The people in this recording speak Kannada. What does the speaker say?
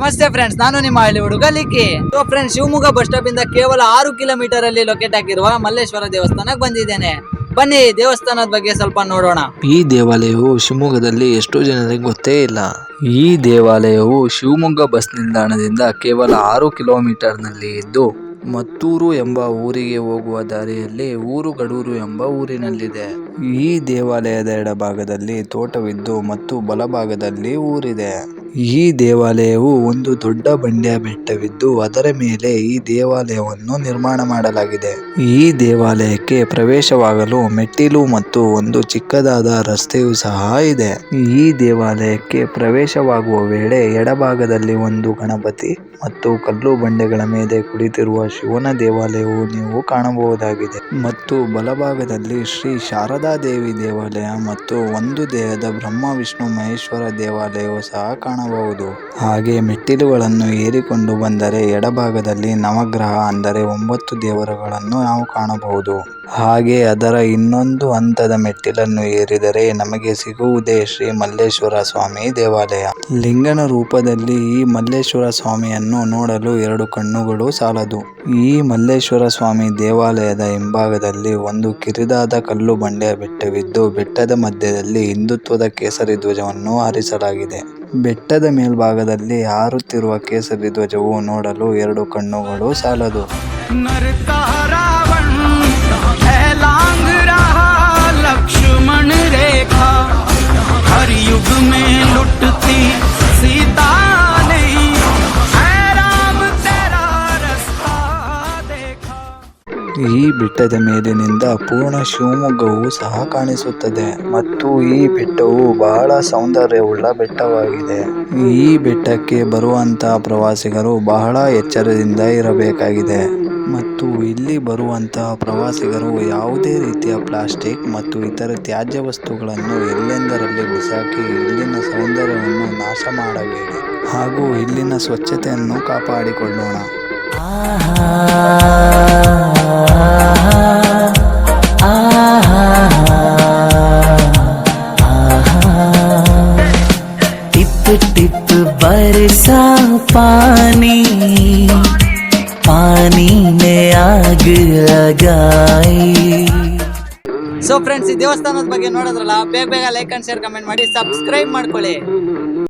ನಮಸ್ತೆ ಫ್ರೆಂಡ್ಸ್ ನಾನು ನಿಮ್ಮ ಹಳ್ಳಿ ಹುಡುಗ ಲಿಕ್ಕಿ so friends Shivamogga bus stop ಇಂದ ಕೇವಲ ಆರು ಕಿಲೋಮೀಟರ್ ಅಲ್ಲಿ ಲೊಕೇಟ್ ಆಗಿರುವ ಮಲ್ಲೇಶ್ವರ ದೇವಸ್ಥಾನಕ್ಕೆ ಬಂದಿದ್ದೇನೆ. ಬನ್ನಿ, ದೇವಸ್ಥಾನದ ಬಗ್ಗೆ ಸ್ವಲ್ಪ ನೋಡೋಣ. ಈ ದೇವಾಲಯವು ಶಿವಮೊಗ್ಗದಲ್ಲಿ ಎಷ್ಟೋ ಜನರಿಗೆ ಗೊತ್ತೇ ಇಲ್ಲ. ಈ ದೇವಾಲಯವು ಶಿವಮೊಗ್ಗ ಬಸ್ ನಿಲ್ದಾಣದಿಂದ ಕೇವಲ ಆರು ಕಿಲೋಮೀಟರ್ನಲ್ಲಿ ಇದ್ದು, ಮತ್ತೂರು ಎಂಬ ಊರಿಗೆ ಹೋಗುವ ದಾರಿಯಲ್ಲಿ ಊರುಗಡೂರು ಎಂಬ ಊರಿನಲ್ಲಿದೆ. ಈ ದೇವಾಲಯದ ಎಡಭಾಗದಲ್ಲಿ ತೋಟವಿದ್ದು ಮತ್ತು ಬಲಭಾಗದಲ್ಲಿ ಊರಿದೆ. ಈ ದೇವಾಲಯವು ಒಂದು ದೊಡ್ಡ ಬಂಡೆಯ ಬೆಟ್ಟವಿದ್ದು ಅದರ ಮೇಲೆ ಈ ದೇವಾಲಯವನ್ನು ನಿರ್ಮಾಣ ಮಾಡಲಾಗಿದೆ. ಈ ದೇವಾಲಯಕ್ಕೆ ಪ್ರವೇಶವಾಗಲು ಮೆಟ್ಟಿಲು ಮತ್ತು ಒಂದು ಚಿಕ್ಕದಾದ ರಸ್ತೆಯು ಸಹ ಇದೆ. ಈ ದೇವಾಲಯಕ್ಕೆ ಪ್ರವೇಶವಾಗುವ ವೇಳೆ ಎಡಭಾಗದಲ್ಲಿ ಒಂದು ಗಣಪತಿ ಮತ್ತು ಕಲ್ಲು ಬಂಡೆಗಳ ಮೇಲೆ ಕುಳಿತಿರುವ ಶಿವನ ದೇವಾಲಯವು ನೀವು ಕಾಣಬಹುದಾಗಿದೆ. ಮತ್ತು ಬಲಭಾಗದಲ್ಲಿ ಶ್ರೀ ಶಾರದಾ ದೇವಿ ದೇವಾಲಯ ಮತ್ತು ಒಂದು ದೇಹದ ಬ್ರಹ್ಮ, ವಿಷ್ಣು, ಮಹೇಶ್ವರ ದೇವಾಲಯವು ಸಹ ಕಾಣಬಹುದು. ಹಾಗೆ ಮೆಟ್ಟಿಲುಗಳನ್ನು ಏರಿಕೊಂಡು ಬಂದರೆ ಎಡಭಾಗದಲ್ಲಿ ನವಗ್ರಹ ಅಂದರೆ ಒಂಬತ್ತು ದೇವರುಗಳನ್ನು ನಾವು ಕಾಣಬಹುದು. ಹಾಗೆ ಅದರ ಇನ್ನೊಂದು ಹಂತದ ಮೆಟ್ಟಿಲನ್ನು ಏರಿದರೆ ನಮಗೆ ಸಿಗುವುದೇ ಶ್ರೀ ಮಲ್ಲೇಶ್ವರ ಸ್ವಾಮಿ ದೇವಾಲಯ. ಲಿಂಗನ ರೂಪದಲ್ಲಿ ಈ ಮಲ್ಲೇಶ್ವರ ಸ್ವಾಮಿಯನ್ನು ನೋಡಲು ಎರಡು ಕಣ್ಣುಗಳು ಸಾಲದು. ಈ ಮಲ್ಲೇಶ್ವರ ಸ್ವಾಮಿ ದೇವಾಲಯದ ಹಿಂಭಾಗದಲ್ಲಿ ಒಂದು ಕಿರಿದಾದ ಕಲ್ಲು ಬಂಡೆಯ ಬೆಟ್ಟವಿದ್ದು, ಬೆಟ್ಟದ ಮಧ್ಯದಲ್ಲಿ ಹಿಂದುತ್ವದ ಕೇಸರಿ ಧ್ವಜವನ್ನು ಹಾರಿಸಲಾಗಿದೆ. ಬೆಟ್ಟದ ಮೇಲ್ಭಾಗದಲ್ಲಿ ಹಾರುತ್ತಿರುವ ಕೇಸರಿ ಧ್ವಜವು ನೋಡಲು ಎರಡು ಕಣ್ಣುಗಳು ಸಾಲದು नरता रावण है लांग रहा लक्ष्मण रेखा हर युग में लुटती ಈ ಬೆಟ್ಟದ ಮೇಲಿನಿಂದ ಪೂರ್ಣ ಶಿವಮೊಗ್ಗವು ಸಹ ಕಾಣಿಸುತ್ತದೆ ಮತ್ತು ಈ ಬೆಟ್ಟವು ಬಹಳ ಸೌಂದರ್ಯವುಳ್ಳ ಬೆಟ್ಟವಾಗಿದೆ. ಈ ಬೆಟ್ಟಕ್ಕೆ ಬರುವಂತಹ ಪ್ರವಾಸಿಗರು ಬಹಳ ಎಚ್ಚರದಿಂದ ಇರಬೇಕಾಗಿದೆ. ಮತ್ತು ಇಲ್ಲಿ ಬರುವಂತಹ ಪ್ರವಾಸಿಗರು ಯಾವುದೇ ರೀತಿಯ ಪ್ಲಾಸ್ಟಿಕ್ ಮತ್ತು ಇತರ ತ್ಯಾಜ್ಯ ವಸ್ತುಗಳನ್ನು ಎಲ್ಲೆಂದರಲ್ಲಿ ಬಿಸಾಕಿ ಇಲ್ಲಿನ ಸೌಂದರ್ಯವನ್ನು ನಾಶ ಮಾಡಬೇಡಿ. ಹಾಗೂ ಇಲ್ಲಿನ ಸ್ವಚ್ಛತೆಯನ್ನು ಕಾಪಾಡಿಕೊಳ್ಳೋಣ. टिप टिप बरसा पानी पानी ने आग लगाई ಸೊ ಫ್ರೆಂಡ್ಸ್ ಈ ದೇವಸ್ಥಾನದ ಬಗ್ಗೆ ನೋಡಿದ್ರಲ್ಲ ಬೇಗ ಬೇಗ ಲೈಕ್ ಅಂಡ್ ಶೇರ್ ಕಮೆಂಟ್ ಮಾಡಿ ಸಬ್ಸ್ಕ್ರೈಬ್ ಮಾಡ್ಕೊಳ್ಳಿ